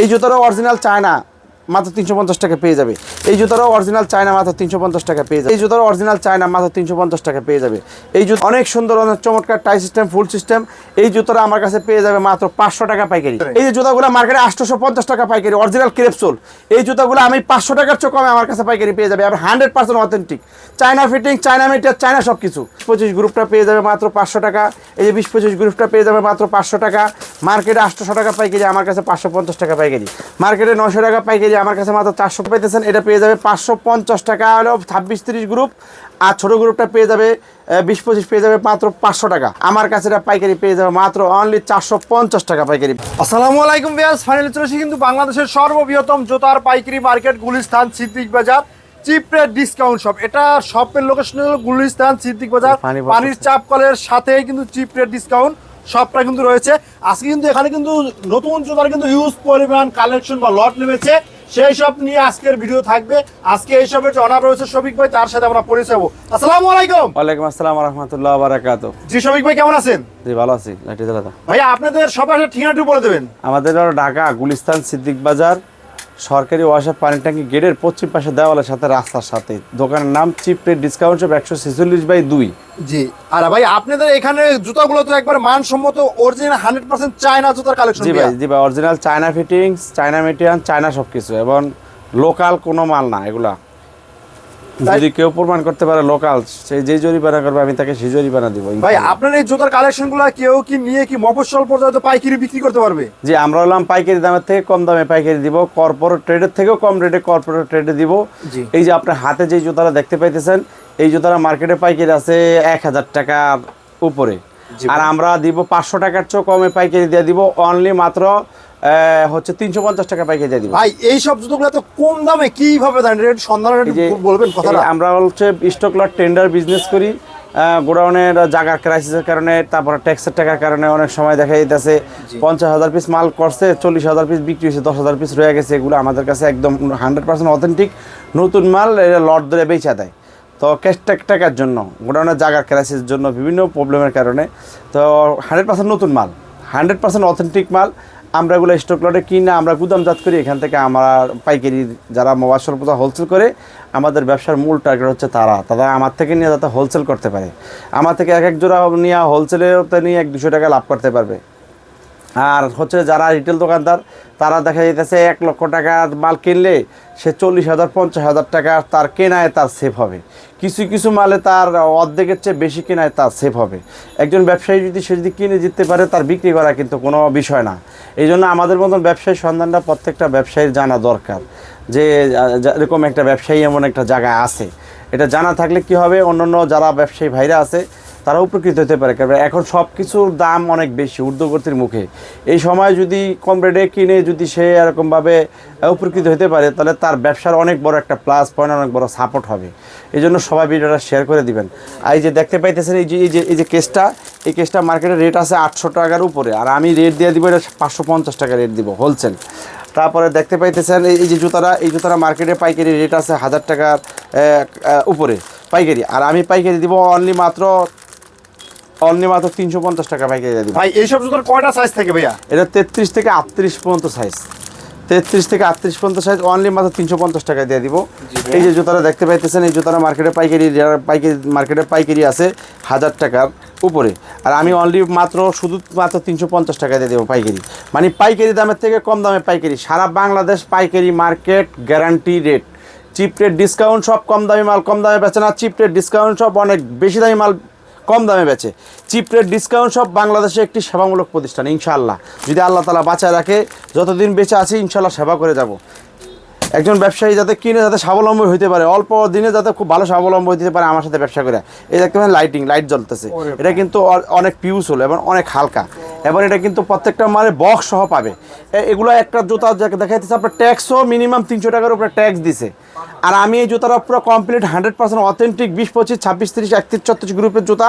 এই জুতোটা original China. মাত্র তিনশো পঞ্চাশ টাকা পেয়ে যাবে। এই জুতারও অরিজিনাল চায়না মাত্র তিনশো পঞ্চাশ টাকা পেয়ে যাবে। এই জুতারও অরিজিনাল চায়না মাত্র তিনশো পঞ্চাশ টাকা পেয়ে যাবে। এই জুতো অনেক সুন্দর, অনেক চমৎকার টাই সিস্টেম ফুল সিস্টেম এই জুতোটা আমার কাছে পেয়ে যাবে মাত্র পাঁচশো টাকা পাইকারি। এই যে জুতাগুলো মার্কেটে আটশোশো পঞ্চাশ টাকা পাইকারি অরিজিনাল ক্রেপসোল এই জুতাগুলো আমি পাঁচশো টাকার চেয়ে কমে আমার কাছে পাইকারি পেয়ে যাবে। আর hundred percent authentic China fitting China material China সব কিছু পঁচিশ গ্রুপটা পেয়ে যাবে মাত্র পাঁচশো টাকা। এই যে বিশ পঁচিশ গ্রুপটা পেয়ে যাবে মাত্র পাঁচশো টাকা। মার্কেটে আটশোশো টাকা পাইকারি, আমার কাছে পাঁচশো পঞ্চাশ টাকা পাইকারি। মার্কেটে নশো টাকা পাইকারি আমার কাছে মাত্র চারশো পেতেছেন এটা পেয়ে যাবে পাঁচশো পঞ্চাশ টাকা। হলো ছাব্বিশ তিরিশ গ্রুপ আর ছোটো গ্রুপটা পেয়ে যাবে বিশ পঁচিশ পেয়ে যাবে মাত্র পাঁচশো টাকা। আমার কাছে এটা পাইকারি পেয়ে যাবে মাত্র অনলি চারশো পঞ্চাশ টাকা পাইকারি। আসসালামু আলাইকুম বিয়াস ফাইনালি চলে এসেছি কিন্তু বাংলাদেশের সর্ববৃহত্তম জোতার পাইকারি মার্কেট গুলিস্তান সিদ্দিক বাজার চিপরে ডিসকাউন্ট শপ এটা শপের লোকেশন হলো গুলিস্তান সিদ্দিক বাজার পানি পানির চাপ কলের সাথে কিন্তু চিপরে ডিসকাউন্ট শপটা কিন্তু রয়েছে। আজকে কিন্তু এখানে কিন্তু নতুন জোতার কিন্তু হিউজ পরিমাণ কালেকশন বা লট নেমেছে। সেই সব নিয়ে আজকের ভিডিও থাকবে। আজকে এই সবের যে অনার রয়েছে শফিক ভাই তার সাথে আমরা পরিচয় হব। আসসালামু আলাইকুম। ওয়ালাইকুম আসসালাম রহমতুল্লাহ বারাকাত জি শফিক ভাই কেমন আছেন? জি ভালো আছি। লাইটি দাদা ভাই আপনাদের সবার ঠিকানাটি বলে দেবেন। আমাদের ঢাকা গুলিস্তান সিদ্দিক বাজার সরকারি ওয়াসার পানি ট্যাঙ্কি গেটের পশ্চিম পাশে দেওয়ালের সাথে রাস্তার সাথে। দোকানের নাম চিপ রেট ডিসকাউন্ট শপ একশো ছেচল্লিশ বাই দুই। জি। আর ভাই আপনাদের এখানে জুতাগুলো তো একবার মানসম্মত অরিজিনাল হান্ড্রেড পার্সেন্ট চায়না জুতার কালেকশন জি ভাই জি ভাই original China fittings China material China সব কিছু এবং লোকাল কোনো মাল না এগুলা। যদি কেউ প্রমাণ করতে পারে লোকাল সেই যে জরিমানা করবে আমি তাকে সেই জরিমানা দিব ভাই আপনার এই জুতার কালেকশনগুলো কেউ কি নিয়ে কি মফস্বল পর্যন্ত পাইকারি বিক্রি করতে পারবে? জি আমরা হলাম পাইকারি দামের থেকে কম দামে পাইকারি দিব কর্পোরেট ট্রেডের থেকেও কম রেটে কর্পোরেট ট্রেডে দিব। এই যে আপনার হাতে যে জুতাটা দেখতে পাইতেছেন এই জুতাটা মার্কেটে পাইকারি আছে এক হাজার টাকার উপরে। আর আমরা দিব পাঁচশো টাকার চেয়েও কমে পাইকারি দিয়ে দিব অনলি মাত্র হচ্ছে তিনশো পঞ্চাশ টাকা পাইকারি দিয়ে দিব ভাই এই সব জুতোগুলো তো কম দামে কীভাবে রেট সন্ধান বলবেন এই আমরা হচ্ছে স্টক লট টেন্ডার বিজনেস করি গোডাউনের জায়গার ক্রাইসিসের কারণে তারপরে ট্যাক্সের টাকার কারণে অনেক সময় দেখা যাইতেছে পঞ্চাশ হাজার পিস মাল করছে চল্লিশ হাজার পিস বিক্রি হয়েছে দশ হাজার পিস রয়ে গেছে এগুলো আমাদের কাছে একদম হান্ড্রেড পার্সেন্ট অথেন্টিক নতুন মাল এটা লট ধরে বেচা দেয়। তো ক্যাশ টাক টাকার জন্য গোডাউনের জাগার ক্রাইসিসের জন্য বিভিন্ন প্রবলেমের কারণে তো হান্ড্রেড পার্সেন্ট নতুন মাল। হান্ড্রেড পার্সেন্ট অথেন্টিক মাল আমরা এগুলো স্টক লটে কিনে আমরা গুদামজাত করি, এখান থেকে আমরা পাইকারি যারা মোবাইল সর্বদা হোলসেল করে, আমাদের ব্যবসার মূল টার্গেট হচ্ছে তারা। তারা আমার থেকে নিয়ে যাতে হোলসেল করতে পারে। আমার থেকে এক এক জোড়া নিয়ে হোলসেলেতে নিয়ে এক দুশো টাকা লাভ করতে পারবে। আর হচ্ছে যারা রিটেল দোকানদার, তারা দেখা যাইতেছে এক লক্ষ টাকার মাল কিনলে সে চল্লিশ হাজার, পঞ্চাশ হাজার টাকা তার কেনায় তার সেভ হবে। কিছু কিছু মালে তার অর্ধেকের চেয়ে বেশি কেনায় তার সেফ হবে। একজন ব্যবসায়ী যদি, সে যদি কিনে জিততে পারে, তার বিক্রি করা কিন্তু কোনো বিষয় না। এই জন্য আমাদের মতন ব্যবসায়ী সন্ধানটা প্রত্যেকটা ব্যবসায়ীর জানা দরকার। যে, এরকম একটা ব্যবসায়ী এমন একটা জায়গায় আছে। এটা জানা থাকলে কি হবে? অন্যান্য যারা ব্যবসায়ী ভাইরা আছে তারা উপকৃত হতে পারে, কারণ এখন সব কিছুর দাম অনেক বেশি ঊর্ধ্বগতির মুখে। এই সময় যদি কম রেটে কিনে যদি সে এরকমভাবে উপকৃত হতে পারে, তাহলে তার ব্যবসার অনেক বড় একটা প্লাস পয়েন্ট অনেক বড় সাপোর্ট হবে। এই জন্য সবাই ভিডিওটা শেয়ার করে দিবেন। আর এই যে দেখতে পাইতেছেন, এই যে এই যে এই যে কেসটা এই কেসটা মার্কেটের রেট আছে আটশো টাকার উপরে। আর আমি রেট দিয়ে দিব, এটা পাঁচশো পঞ্চাশ টাকা রেট দিব হোলসেল তারপরে দেখতে পাইতেছেন, এই যে জুতারা এই জুতারা মার্কেটে পাইকারি রেট আছে হাজার টাকার উপরে, পাইকারি। আর আমি পাইকারি দিব অনলি মাত্র অনলি মাত্র তিনশো পঞ্চাশ টাকা পাইকারি দিয়ে দিব ভাই এই সব জুতোর কয়টা সাইজ থাকে ভাইয়া? এটা তেত্রিশ থেকে আটত্রিশ পর্যন্ত সাইজ তেত্রিশ থেকে আটত্রিশ পর্যন্ত সাইজ অনলি মাত্র তিনশো পঞ্চাশ টাকা দিয়ে দিব। এই যে জুতারা দেখতে পাইতেছেন এই জুতারা মার্কেটে পাইকারি পাইকারি মার্কেটে পাইকারি আছে হাজার টাকার উপরে। আর আমি অনলি মাত্র শুধু মাত্র তিনশো পঞ্চাশ টাকা দিয়ে দেবো পাইকারি। মানে পাইকারি দামের থেকে কম দামে পাইকারি। সারা বাংলাদেশ পাইকারি market guarantee rate cheap rate discount সব কম দামি মাল কম দামে বেচে না। চিপ রেট ডিসকাউন্ট সব অনেক বেশি দামি মাল কম দামে বেচে। চিপ রেট ডিসকাউন্ট সব বাংলাদেশে একটি সেবামূলক প্রতিষ্ঠান ইনশাআল্লাহ। যদি আল্লাহ তালা বাঁচায় রাখে যতদিন বেঁচে আছি ইনশাল্লাহ সেবা করে যাব। একজন ব্যবসায়ী যাতে কিনে যাতে স্বাবলম্বী হতে পারে অল্প দিনে যাতে খুব ভালো স্বাবলম্বী হতে পারে আমার সাথে ব্যবসা করে। এই দেখতে পারেন লাইটিং লাইট জ্বলতেছে। এটা কিন্তু অনেক পিউস হলো এবং অনেক হালকা। এবং এটা কিন্তু প্রত্যেকটা মানে বক্স সহ পাবে। এগুলো একটা জুতা দেখাইতেছে, আপনার ট্যাক্সও মিনিমাম তিনশো টাকার উপরে ট্যাক্স দিছে। আর আমি এই জুতাটা পুরো কমপ্লিট হান্ড্রেড পার্সেন্ট অথেন্টিক বিশ, পঁচিশ, ছাব্বিশ, তিরিশ, একত্রিশ, ছত্রিশ গ্রুপের জুতা,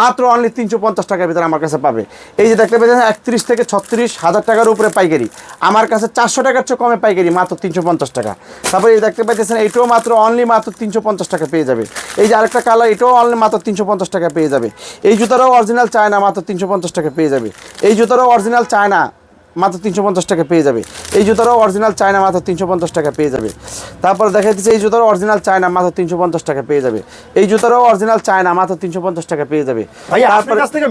মাত্র অনলি তিনশো পঞ্চাশ টাকার ভিতরে আমার কাছে পাবে। এই যে দেখতে পাচ্ছেন, একত্রিশ থেকে ছত্রিশ হাজার টাকার উপরে পাইকারি। আমার কাছে চারশো টাকার চেয়ে কমে পাইকারি, মাত্র তিনশো পঞ্চাশ টাকা। তারপরে এই দেখতে পাইতেছেন এটাও মাত্র অনলি মাত্র তিনশো পঞ্চাশ টাকা পেয়ে যাবে। এই যে আরেকটা কালার এটাও অনলি মাত্র তিনশো পঞ্চাশ টাকা পেয়ে যাবে। এই জুতারও অরিজিনাল চায় না মাত্র তিনশো পঞ্চাশ টাকা পেয়ে যাবে। এই জুতারও অরিজিনাল চায়না মাত্র তিনশো পঞ্চাশ টাকা পেয়ে যাবে। এই জুতারও অরিজিনাল চায়না মাত্র তিনশো পঞ্চাশ টাকা পেয়ে যাবে। তারপর দেখা যাচ্ছে এই জুতারও অরিজিনাল চায়না মাত্র তিনশো পঞ্চাশ টাকা পেয়ে যাবে। এই জুতারও অরিজিনাল চায়না মাত্র তিনশো পঞ্চাশ টাকা পেয়ে যাবে।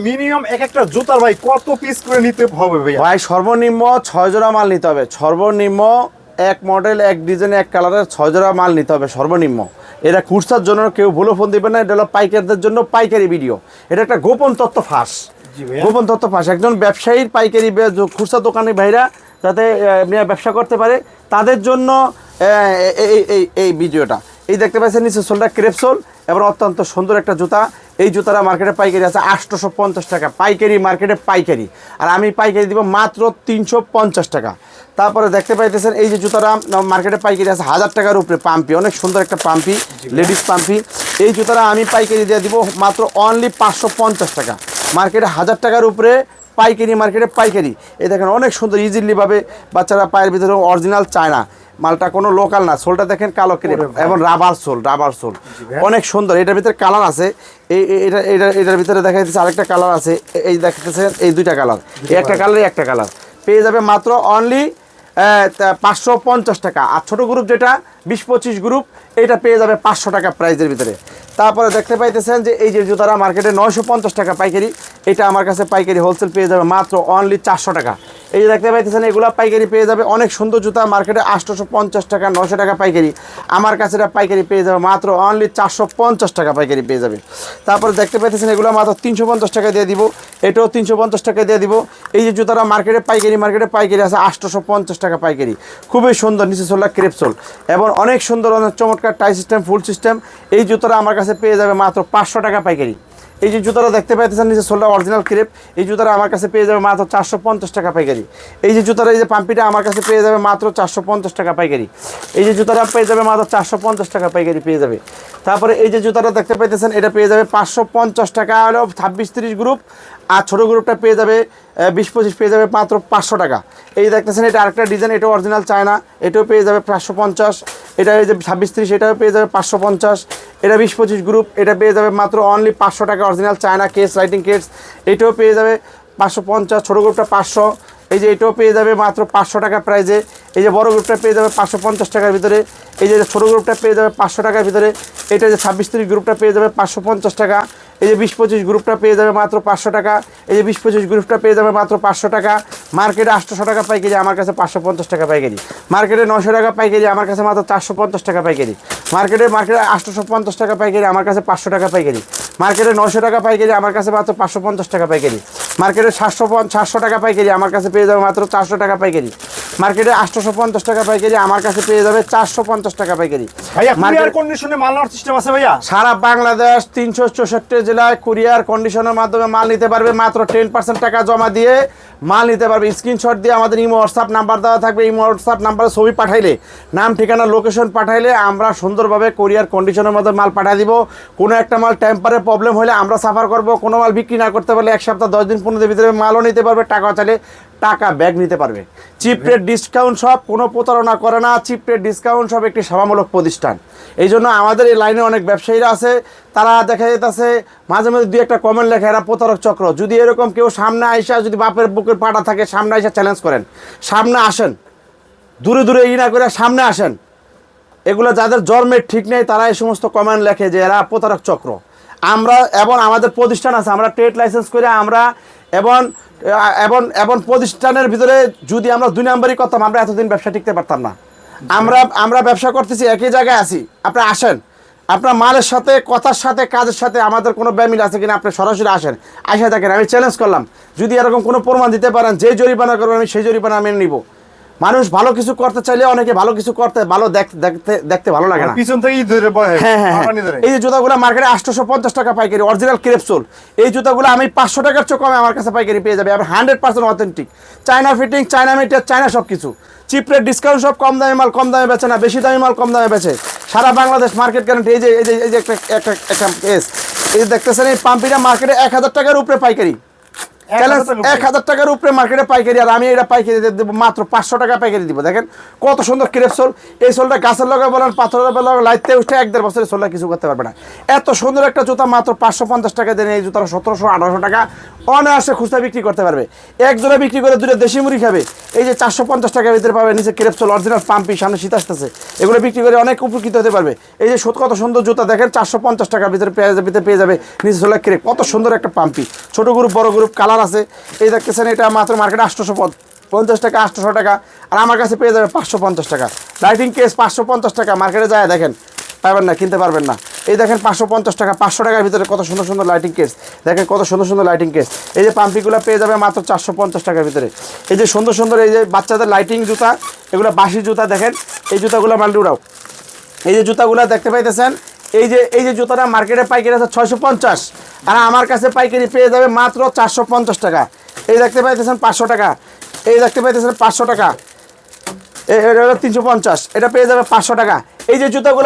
মিনিমাম এক একটা জুতার ভাই কত পিস করে নিতে হবে ভাই সর্বনিম্ন ছয় জোড়া মাল নিতে হবে। সর্বনিম্ন এক মডেল এক ডিজাইন এক কালারের ছয় জোড়া মাল নিতে হবে সর্বনিম্ন। এটা কুর্সার জন্য কেউ ভুলো ফোন দিবে না এটা হলো পাইকারদের জন্য পাইকারি ভিডিও এটা একটা গোপন তত্ত্ব ফাঁস। গোপন তত্ত্ব ফাঁস একজন ব্যবসায়ীর পাইকারি খুচরা দোকানি ভাইরা যাতে ব্যবসা করতে পারে তাদের জন্য এই এই- ভিডিওটা। এই দেখতে পাচ্ছেন নিচে সোলটা ক্রেপসোল এবং অত্যন্ত সুন্দর একটা জুতা। এই জুতাটা মার্কেটে পাইকারি আছে আটশোশো পঞ্চাশ টাকা। পাইকারি মার্কেটে পাইকারি। আর আমি পাইকারি দিব মাত্র তিনশো পঞ্চাশ টাকা। তারপরে দেখতে পাইতেছেন এই যে জুতাটা মার্কেটে পাইকারি আছে হাজার টাকার উপরে পাম্পি। অনেক সুন্দর একটা পাম্পি লেডিস পাম্পি। এই জুতাটা আমি পাইকারি দিয়ে দিব মাত্র অনলি পাঁচশো পঞ্চাশ টাকা। মার্কেটে হাজার টাকার উপরে পাইকারি মার্কেটে পাইকারি। এই দেখেন অনেক সুন্দর ইজিলিভাবে বাচ্চারা পায়ের ভিতরে অরিজিনাল চায় না। মালটা কোনো লোকাল না সোলটা দেখেন কালো ক্রেপ এবং রাবার সোল রাবার সোল অনেক সুন্দর এটার ভিতরে কালার আছে। এই এটা এটা এটার ভিতরে দেখা যাচ্ছে আরেকটা কালার আছে। এই দেখতেছেন এই দুইটা কালার এই একটা কালার একটা কালার পেয়ে যাবে মাত্র অনলি পাঁচশো পঞ্চাশ টাকা। আর ছোটো গ্রুপ যেটা বিশ পঁচিশ গ্রুপ এটা পেয়ে যাবে পাঁচশো টাকা প্রাইজের ভিতরে। তারপরে দেখতে পাইতেছেন যে এই যে জুতারা মার্কেটে নয়শো পঞ্চাশ টাকা পাইকারি, এটা আমার কাছে পাইকারি হোলসেল পেয়ে যাবে মাত্র অনলি চারশো টাকা। এই যে দেখতে পাইতেছেন, এগুলো পাইকারি পেয়ে যাবে। অনেক সুন্দর জুতা, মার্কেটে আটশোশো পঞ্চাশ টাকা নশো টাকা পাইকারি। আমার কাছে এটা পাইকারি পেয়ে যাবে, মাত্র অনলি চারশো পঞ্চাশ টাকা পাইকারি পেয়ে যাবে। তারপরে দেখতে পাইতেছেন, এগুলো মাত্র তিনশো পঞ্চাশ টাকা দিয়ে দিব। এটাও তিনশো পঞ্চাশ টাকা দিয়ে দিব। এই যে জুতারা মার্কেটে পাইকারি মার্কেটে পাইকারি আছে আটশোশো পঞ্চাশ টাকা পাইকারি। খুবই সুন্দর, নিচে সোলা। ক্রেপসোল এবং অনেক সুন্দর, অনেক চমৎকার টাই সিস্টেম ফুল সিস্টেম এই জুতারা আমার কাছে পেয়ে যাবে মাত্র পাঁচশো টাকা পাইকারি। এই যে জুতাটা দেখতে পাইতেছেন নিচে সোলটা অরিজিনাল ক্রেপ, এই জুতাটা আমার কাছে পেয়ে যাবে মাত্র চারশো পঞ্চাশ টাকা পাইকারি। এই যে জুতাটা, এই যে পাম্পিটা আমার কাছে পেয়ে যাবে মাত্র চারশো পঞ্চাশ টাকা পাইকারি। এই যে জুতাটা পেয়ে যাবে মাত্র চারশো পঞ্চাশ টাকা পাইকারি পেয়ে যাবে। তারপরে এই যে জুতাটা দেখতে পাইতেছেন, এটা পেয়ে যাবে পাঁচশো পঞ্চাশ টাকা হলো ছাব্বিশ তিরিশ গ্রুপ আর ছোটো গ্রুপটা পেয়ে যাবে বিশ পঁচিশ পেয়ে যাবে মাত্র পাঁচশো টাকা। এই দেখতেছেন, এটা আরেকটা ডিজাইন এটা অরিজিনাল চায়না, এটাও পেয়ে যাবে পাঁচশো পঞ্চাশ। এটা এই যে ছাব্বিশ তিরিশ, এটাও পেয়ে যাবে পাঁচশো পঞ্চাশ। এটা বিশ পঁচিশ গ্রুপ এটা পেয়ে যাবে মাত্র অনলি পাঁচশো টাকা original China case writing case এটাও পেয়ে যাবে পাঁচশো পঞ্চাশ, ছোটো গ্রুপটা পাঁচশো। এই যে এটাও পেয়ে যাবে মাত্র পাঁচশো টাকা প্রাইজে এই যে বড় গ্রুপটা পেয়ে যাবে পাঁচশো পঞ্চাশ টাকার ভিতরে। এই যে ছোটো গ্রুপটা পেয়ে যাবে পাঁচশো টাকার ভিতরে। এটা যে ছাব্বিশ তিরিশ গ্রুপটা পেয়ে যাবে পাঁচশো পঞ্চাশ টাকা। এই যে বিশ পঁচিশ গ্রুপটা পেয়ে যাবে মাত্র পাঁচশো টাকা। এই যে বিশ পঁচিশ গ্রুপটা পেয়ে যাবে মাত্র পাঁচশো টাকা। মার্কেটে আটশোশো টাকা পাইকারি, আমার কাছে পাঁচশো পঞ্চাশ টাকা পাইকারি। মার্কেটে নশো টাকা পাইকারি, আমার কাছে মাত্র চারশো পঞ্চাশ টাকা পাইকারি। মার্কেটে মার্কেটে আটশোশো পঞ্চাশ টাকা পাইকারি, আমার কাছে পাঁচশো টাকা পাইকারি। মার্কেটে নশো টাকা পাইকারি, আমার কাছে মাত্র পাঁচশো পঞ্চাশ টাকা পাইকারি। মার্কেটে সাতশো সাতশো টাকা পাইকারি, আমার কাছে পেয়ে যাবে মাত্র চারশো টাকা পাইকারি। মার্কেটে আটশোশো পঞ্চাশ টাকা পাইকারি আমার কাছে পেয়ে যাবে চারশো পঞ্চাশ টাকা পাইকারি। কন্ডিশনে মাল নেওয়ার সিস্টেম আছে ভাইয়া? সারা বাংলাদেশ তিনশো চৌষট্টি জেলায় কুরিয়ার কন্ডিশনের মাধ্যমে মাল নিতে পারবে মাত্র টেন পার্সেন্ট টাকা জমা দিয়ে মাল নিতে পারবে। স্ক্রিনশট দিয়ে আমাদের ইমো হোয়াটসঅ্যাপ নাম্বার দেওয়া থাকবে। ইমো হোয়াটসঅ্যাপ নাম্বারে ছবি পাঠাইলে নাম ঠিকানা লোকেশন পাঠাইলে আমরা সুন্দরভাবে কুরিয়ার কন্ডিশনের মধ্যে মাল পাঠিয়ে দিব। কোনো একটা মাল টেম্পারে প্রবলেম হলে আমরা সাফার করব। কোনো মাল বিক্রি না করতে পারলে এক সপ্তাহ দশ দিন পনেরো দিনের ভিতরে মালও নিতে পারবে। টাকা চাইলে টাকা ব্যাগ নিতে পারবে। চিপ রেট ডিসকাউন্ট সব কোনো প্রতারণা করে না। চিপ রেট ডিসকাউন্ট সব একটি সেবামূলক প্রতিষ্ঠান। এই জন্য আমাদের এই লাইনে অনেক ব্যবসায়ীরা আছে। তারা দেখা যেতেছে মাঝে মাঝে দুই একটা কমেন্ট লেখে এরা প্রতারক চক্র। যদি এরকম কেউ সামনে আইসা যদি বাপের বুকের পাটা থাকে সামনে আইসা চ্যালেঞ্জ করেন সামনে আসেন দূরে দূরে ই না করে সামনে আসেন এগুলো যাদের জন্মের ঠিক নেই তারা এই সমস্ত কমেন্ট লেখে যে এরা প্রতারক চক্র। আমরা এবং আমাদের প্রতিষ্ঠান আছে আমরা ট্রেড লাইসেন্স করে আমরা এবং এবং এবং প্রতিষ্ঠানের ভিতরে যদি আমরা দুই নাম্বারই করতাম, আমরা এতদিন ব্যবসা টিকতে পারতাম না। আমরা আমরা ব্যবসা করতেছি একই জায়গায় আছি। আপনি আসেন। আপনার মালের সাথে, কথার সাথে, কাজের সাথে আমাদের কোনো ব্যামিল আছে কিনা, আপনি সরাসরি আসেন। আসে থাকেন আমি চ্যালেঞ্জ করলাম। যদি এরকম কোনো প্রমাণ দিতে পারেন, যে জরিমানা করবেন, আমি সেই জরিমানা আমি নিব। মানুষ ভালো কিছু করতে চাইলে অনেকে ভালো কিছু করতে ভালো দেখ- দেখতে দেখতে ভালো লাগে না। পিছন থেকেই ধরে হ্যাঁ। হ্যাঁ হ্যাঁ। এই যে জুতাগুলো মার্কেটে আটশোশো পঞ্চাশ টাকা পাইকারি অরিজিনাল ক্রেপসোল এই জুতাগুলো আমি পাঁচশো টাকার চেয়ে কমে আমার কাছে পাইকারি পেয়ে যাবে। Hundred percent authentic China fitting China meter China সব কিছু চিপ রেট ডিসকাউন্ট সব কম দামে মাল কম দামে বেচে না বেশি দামি মাল কম দামে বেচে। সারা বাংলাদেশ মার্কেট গ্যারান্টি এই যে এই যে এই যে একটা একটা একটা কেস এই যে দেখতেছেন এই পাম্পিটা মার্কেটে এক হাজার টাকার উপরে পাইকারি। চ্যালেঞ্জ এক হাজার টাকার উপরে মার্কেটে পাইকারি আর আমি এটা পাইকারি দেবো মাত্র পাঁচশো টাকা পাইকারি দিব। দেখেন কত সুন্দর ক্রেপ সোল। এই সোলটা গাছের লগে বলেন পাথরের লগে লাইতে উঠে এক দেড় বছরের সোলটা কিছু করতে পারবে না। এত সুন্দর একটা জুতা মাত্র পাঁচশো পঞ্চাশ টাকা দেন এই জুতাটা সতেরোশো আঠারোশো টাকা। অনায়াসে খুচরা বিক্রি করতে পারবে। এক জোড়া বিক্রি করে দুটো দেশি মুড়ি খাবে। এই যে চারশো পঞ্চাশ টাকার ভিতরে পাবে নিচে ক্রেপ সোল অরিজিনাল পাম্পি সামনে শীত আসতেছে। এগুলো বিক্রি করে অনেক উপকৃত হতে পারবে। এই যে কত সুন্দর জুতা দেখেন চারশো পঞ্চাশ টাকার ভিতরে পেয়ে যাবে ভিতরে পেয়ে যাবে নিচে সোলা ক্রেপ। কত সুন্দর একটা পাম্পি। ছোট গ্রুপ বড় গ্রুপ কালার আছে। এই দেখতেছেন, এটা মাত্র মার্কেটে আটশোশো পঞ্চাশ টাকা, আটশোশো টাকা। আর আমার কাছে পেয়ে যাবে পাঁচশো পঞ্চাশ টাকা। লাইটিং কেস পাঁচশো পঞ্চাশ টাকা। মার্কেটে যায়, দেখেন। পাবেন না, কিনতে পারবেন না। এই দেখেন, পাঁচশো পঞ্চাশ টাকা, পাঁচশো টাকার ভিতরে কত সুন্দর সুন্দর লাইটিং কেস দেখেন, কত সুন্দর সুন্দর লাইটিং কেস এই যে পাম্পিগুলো পেয়ে যাবে মাত্র চারশো পঞ্চাশ টাকার ভিতরে। এই যে সুন্দর সুন্দর এই যে বাচ্চাদের লাইটিং জুতা, এগুলো বাসি জুতা, দেখেন। এই জুতাগুলো মাল্টি উড়াও এই যে জুতাগুলো দেখতে পাইতেছেন, এই যে এই যে জুতাটা মার্কেটে পাইকারি আছে ছয়শো পঞ্চাশ। আর আমার কাছে পাইকারি পেয়ে যাবে মাত্র চারশো পঞ্চাশ টাকা। এই দেখতে পাইতেছেন পাঁচশো টাকা। এই দেখতে পাইতেছেন পাঁচশো টাকা। এটা হলো তিনশো পঞ্চাশ। এটা পেয়ে যাবে পাঁচশো টাকা। এই যে জুতাগুলো